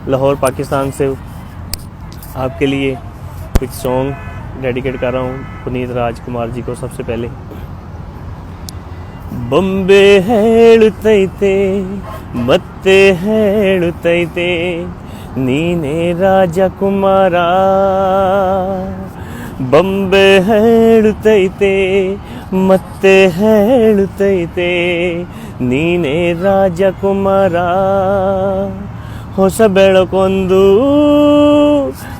लाहौर पाकिस्तान से आपके लिए एक सॉन्ग डेडिकेट कर रहा हूँ पुनीत राजकुमार जी को सबसे पहले ಬೊಂಬೆ ಹೇಳುತ್ತೈತೆ ಮತ್ತೆ ಹೇಳುತ್ತೈತೆ ನೀನೇ ರಾಜಕುಮಾರ ಬೊಂಬೆ ಹೇಳುತ್ತೈತೆ ಮತ್ತೆ ಹೇಳುತ್ತೈತೆ ನೀನೇ ರಾಜಕುಮಾರ ಹೊಸ ಬೆಳಕೊಂದು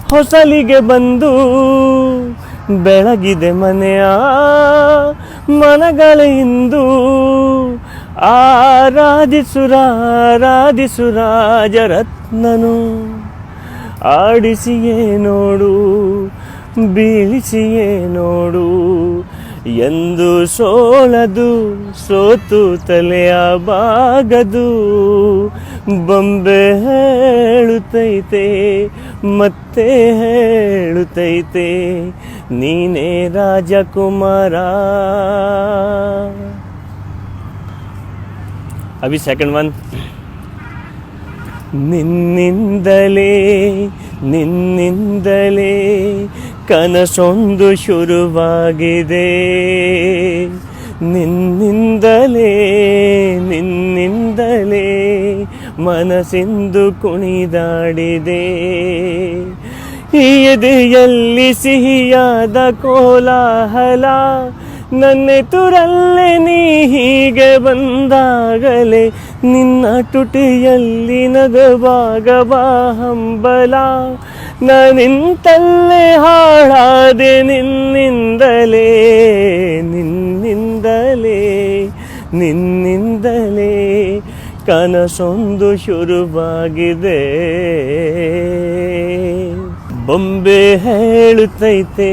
ಹೊಸಲಿಗೆ ಬಂದು, ಬೆಳಗಿದೆ ಮನೆಯ ಮನಗಳೆಯಿಂದು ಆರಾಧಿಸುರ ಆರಾಧಿಸುರಾರಾಧಿಸು ರಾಜರತ್ನನು, ಆಡಿಸಿಯೇ ನೋಡು, ಬೀಳಿಸಿಯೇ ನೋಡು. ಎಂದು ಸೋಲದು, ಸೋತು ತಲೆಯ ಬಾಗದು ಬೊಂಬೆ ಹೇಳುತ್ತೈತೆ, ಮತ್ತೆ ಹೇಳುತ್ತೈತೆ, ನೀನೇ ರಾಜಕುಮಾರ. ಅಭಿ ಸೆಕೆಂಡ್ ಒನ್ ನಿನ್ನಿಂದಲೇ ನಿನ್ನಿಂದಲೇ ಕನಸೊಂದು ಶುರುವಾಗಿದೆ. ನಿನ್ನಿಂದಲೇ ನಿನ್ನಿಂದಲೇ ಮನಸ್ಸಿಂದು ಕುಣಿದಾಡಿದೆ. ಈ ಎದೆಯಲ್ಲಿ ಸಿಹಿಯಾದ ಕೋಲಾಹಲ ನನ್ನೆತುರಲ್ಲೇ ನೀ ಹೀಗೆ ಬಂದಾಗಲೇ ನಿನ್ನ ಟುಟಿಯಲ್ಲಿ ನಗವಾಗ ಹಂಬಲ. ನಾನಿಂತಲ್ಲೇ ಹಾಳಾದೆ ನಿನ್ನಿಂದಲೇ ನಿನ್ನಿಂದಲೇ ನಿನ್ನಿಂದಲೇ. ಕನಸೊಂದು ಶುರುವಾಗಿದೆ. ಬೊಂಬೆ ಹೇಳುತ್ತೈತೆ,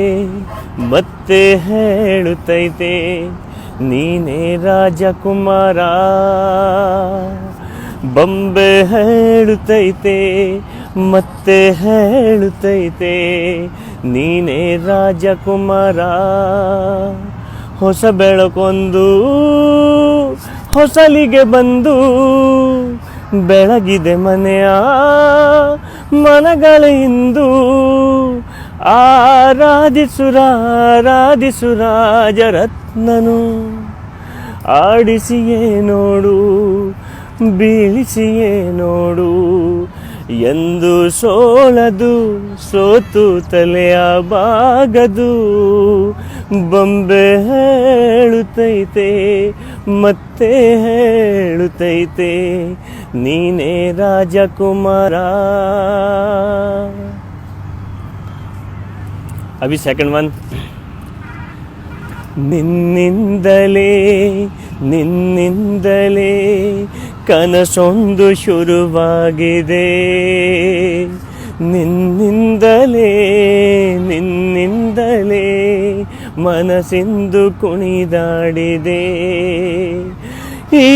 ಮತ್ತೆ ಹೇಳುತ್ತೈತೆ, ನೀನೇ ರಾಜಕುಮಾರ. ಬೊಂಬೆ ಹೇಳುತ್ತೈತೆ, ಮತ್ತೆ ಹೇಳುತ್ತೈತೆ, ನೀನೇ ರಾಜಕುಮಾರ. ಹೊಸ ಬೆಳಕೊಂದು ಹೊಸಲಿಗೆ ಬಂದು ಬೆಳಗಿದೆ ಮನೆಯ ಮನಗಳ ಇಂದು. ಆರಾಧಿಸುರಾರಾಧಿಸು ರಾಜರತ್ನನು. ಆಡಿಸಿಯೇ ನೋಡು, ಬೀಳಿಸಿಯೇ ನೋಡು. ಎಂದು ಸೋಲದು, ಸೋತು ತಲೆಯ ಬಾಗದು ಬೊಂಬೆ ಹೇಳುತ್ತೈತೆ ಮತ್ತೆ ಹೇಳುತ್ತೈತೆ ನೀನೇ ರಾಜಕುಮಾರ. ಅಭಿ ಸೆಕೆಂಡ್ ಒನ್ ನಿನ್ನಿಂದಲೇ ನಿನ್ನಿಂದಲೇ ಕನಸೊಂದು ಶುರುವಾಗಿದೆ. ನಿನ್ನಿಂದಲೇ ನಿನ್ನಿಂದಲೇ ಮನಸ್ಸಿಂದು ಕುಣಿದಾಡಿದೆ.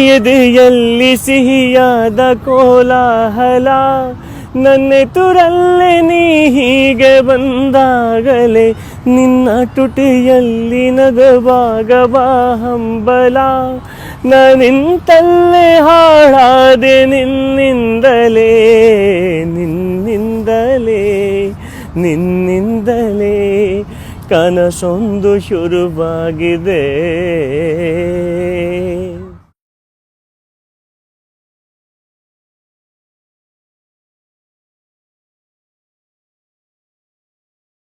ಎದೆಯಲ್ಲಿ ಸಿಹಿಯಾದ ಕೋಲಾಹಲ ನನ್ನೆತುರಲ್ಲೇ ನೀ ಹೀಗೆ ಬಂದಾಗಲೇ ನಿನ್ನ ಟುಟಿಯಲ್ಲಿ ನಗವಾಗ ಹಂಬಲ. ನಾನಿಂತಲ್ಲೇ ಹಾಳಾದೆ ನಿನ್ನಿಂದಲೇ ನಿನ್ನಿಂದಲೇ ನಿನ್ನಿಂದಲೇ. ಕನಸೊಂದು ಶುರುವಾಗಿದೆ.